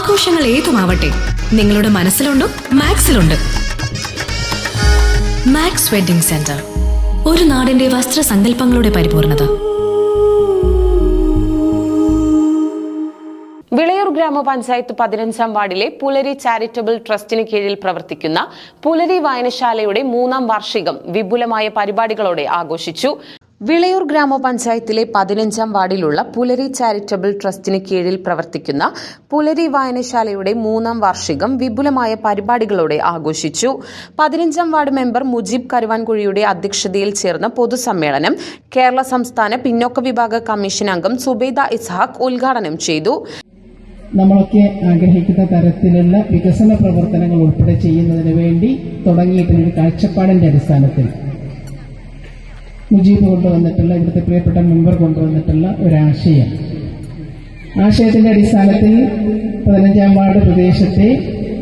ആഘോഷങ്ങൾ ഏതുമാവട്ടെ നിങ്ങളുടെ മനസ്സിലുണ്ടോ മാക്സിലുണ്ട്. മാക്സ് വെഡിംഗ് സെന്റർ ഒരു നാടിന്റെ വസ്ത്രസങ്കല്പങ്ങളുടെ പരിപൂർണത. വിളയൂർ ഗ്രാമപഞ്ചായത്ത് പതിനഞ്ചാം വാർഡിലെ പുലരി ചാരിറ്റബിൾ ട്രസ്റ്റിന് കീഴിൽ പ്രവർത്തിക്കുന്ന പുലരി വായനശാലയുടെ മൂന്നാം വാർഷികം വിപുലമായ പരിപാടികളോടെ ആഘോഷിച്ചു. വിളയൂർ ഗ്രാമപഞ്ചായത്തിലെ പതിനഞ്ചാം വാർഡിലുള്ള പുലരി ചാരിറ്റബിൾ ട്രസ്റ്റിന് കീഴിൽ പ്രവർത്തിക്കുന്ന പുലരി വായനശാലയുടെ മൂന്നാം വാർഷികം വിപുലമായ പരിപാടികളോടെ ആഘോഷിച്ചു. പതിനഞ്ചാം വാർഡ് മെമ്പർ മുജീബ് കരുവാൻകുഴിയുടെ അധ്യക്ഷതയിൽ ചേർന്ന പൊതുസമ്മേളനം കേരള സംസ്ഥാന പിന്നോക്ക വിഭാഗ കമ്മീഷൻ അംഗം സുബൈദ ഇസ്ഹാഖ് ഉദ്ഘാടനം ചെയ്തു. നമ്മളൊക്കെ ആഗ്രഹിക്കുന്ന തരത്തിലുള്ള വികസന പ്രവർത്തനങ്ങൾ ഉൾപ്പെടെ ചെയ്യുന്നതിന് വേണ്ടി തുടങ്ങിയിട്ടുള്ള കാഴ്ചപ്പാടിന്റെ അടിസ്ഥാനത്തിൽ മുജീബ് കൊണ്ടുവന്നിട്ടുള്ള ഇവിടുത്തെ പ്രിയപ്പെട്ട മെമ്പർ കൊണ്ടുവന്നിട്ടുള്ള ഒരാശയം. ആശയത്തിന്റെ അടിസ്ഥാനത്തിൽ പതിനഞ്ചാം വാർഡ് പ്രദേശത്തെ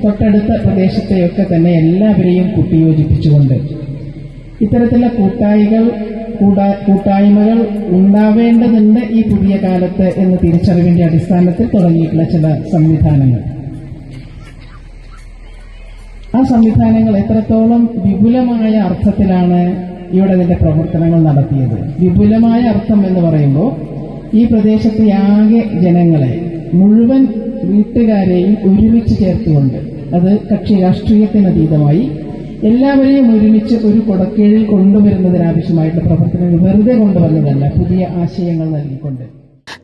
തൊട്ടടുത്ത പ്രദേശത്തെയൊക്കെ തന്നെ എല്ലാവരെയും കൂട്ടിയോജിപ്പിച്ചുകൊണ്ട് ഇത്തരത്തിലുള്ള കൂട്ടായികൾ കൂടാ- കൂട്ടായ്മകൾ ഉണ്ടാവേണ്ടതുണ്ട് ഈ പുതിയ കാലത്ത് എന്ന തിരിച്ചറിവിന്റെ അടിസ്ഥാനത്തിൽ തുടങ്ങിയിട്ടുള്ള ചില സംവിധാനങ്ങൾ. ആ സംവിധാനങ്ങൾ എത്രത്തോളം വിപുലമായ അർത്ഥത്തിലാണ് ഇവിടെ ഇതിന്റെ പ്രവർത്തനങ്ങൾ നടത്തിയത്. വിപുലമായ അർത്ഥം എന്ന് പറയുമ്പോൾ ഈ പ്രദേശത്തെ ആകെ ജനങ്ങളെ മുഴുവൻ വീട്ടുകാരെയും ഒരുമിച്ച് ചേർത്തുകൊണ്ട് അത് കക്ഷി രാഷ്ട്രീയത്തിന് അതീതമായി എല്ലാവരെയും ഒരുമിച്ച് ഒരു കൊടക്കീഴിൽ കൊണ്ടുവരുന്നതിനാവശ്യമായിട്ടുള്ള പ്രവർത്തനങ്ങൾ വെറുതെ കൊണ്ടുവന്നതല്ല പുതിയ ആശയങ്ങൾ നൽകിക്കൊണ്ട്.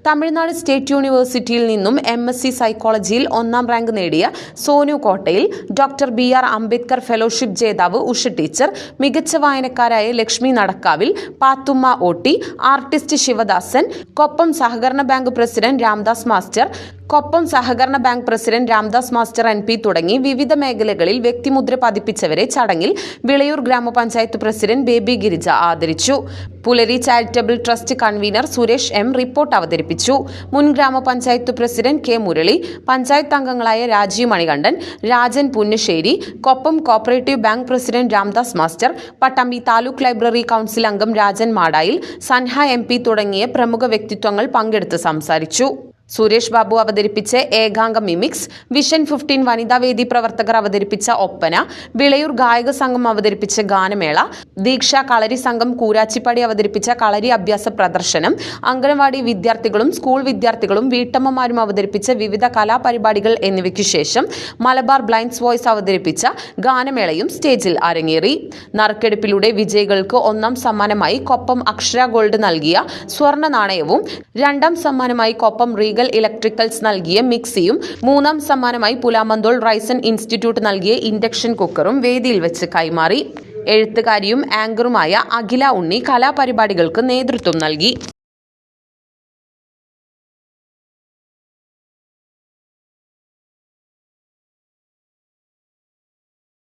തമിഴ്നാട് സ്റ്റേറ്റ് യൂണിവേഴ്സിറ്റിയിൽ നിന്നും എം എസ് സി സൈക്കോളജിയിൽ ഒന്നാം റാങ്ക് നേടിയ സോനു കോട്ടയിൽ doctor B R Ambedkar fellowship ജേതാവ് ഉഷ ടീച്ചർ മികച്ച വായനക്കാരായ ലക്ഷ്മി നടക്കാവിൽ പാത്തുമ്മ ഓട്ടി ആർട്ടിസ്റ്റ് ശിവദാസൻ കൊപ്പം സഹകരണ bank president Ramdas master Koppam സഹകരണ bank president Ramdas master N P തുടങ്ങി വിവിധ മേഖലകളിൽ വ്യക്തിമുദ്ര പതിപ്പിച്ചവരെ ചടങ്ങിൽ വിളയൂർ ഗ്രാമപഞ്ചായത്ത് പ്രസിഡന്റ് ബേബി ഗിരിജ ആദരിച്ചു. Pulari charitable trust convener Suresh M report അവതരിപ്പിച്ചു. മുൻ ഗ്രാമപഞ്ചായത്ത് പ്രസിഡന്റ് കെ മുരളി പഞ്ചായത്ത് അംഗങ്ങളായ Rajeev Manikandan Rajan Punnassery Koppam cooperative bank president Ramdas master Pattambi taluk library council അംഗം രാജൻ മാടായിൽ സൻഹ എം തുടങ്ങിയ പ്രമുഖ വ്യക്തിത്വങ്ങൾ പങ്കെടുത്ത് സംസാരിച്ചു. സുരേഷ് ബാബു അവതരിപ്പിച്ച ഏകാംഗ മിമിക്സ് വിഷൻ ഫിഫ്റ്റീൻ വനിതാവേദി പ്രവർത്തകർ അവതരിപ്പിച്ച ഒപ്പന വിളയൂർ ഗായക സംഘം അവതരിപ്പിച്ച ഗാനമേള ദീക്ഷ കളരി സംഘം കൂരാച്ചിപ്പാടി അവതരിപ്പിച്ച കളരി അഭ്യാസ പ്രദർശനം അംഗനവാടി വിദ്യാർത്ഥികളും സ്കൂൾ വിദ്യാർത്ഥികളും വീട്ടമ്മമാരും അവതരിപ്പിച്ച വിവിധ കലാപരിപാടികൾ എന്നിവയ്ക്കു ശേഷം മലബാർ ബ്ലൈൻഡ്സ് വോയിസ് അവതരിപ്പിച്ച ഗാനമേളയും സ്റ്റേജിൽ അരങ്ങേറി. നറുക്കെടുപ്പിലൂടെ വിജയികൾക്ക് ഒന്നാം സമ്മാനമായി കൊപ്പം അക്ഷര ഗോൾഡ് നൽകിയ സ്വർണ നാണയവും രണ്ടാം സമ്മാനമായി കൊപ്പം റീഗൽ ഇലക്ട്രിക്കൽസ് നൽകിയ മിക്സിയും മൂന്നാം സമ്മാനമായി പുലാമന്തോൾ റൈസൺ ഇൻസ്റ്റിറ്റ്യൂട്ട് നൽകിയ ഇൻഡക്ഷൻ കുക്കറും വേദിയിൽ വെച്ച് കൈമാറി. എഴുത്തുകാരിയും ആങ്കറുമായ അഖില ഉണ്ണി കലാപരിപാടികൾക്ക് നേതൃത്വം നൽകി.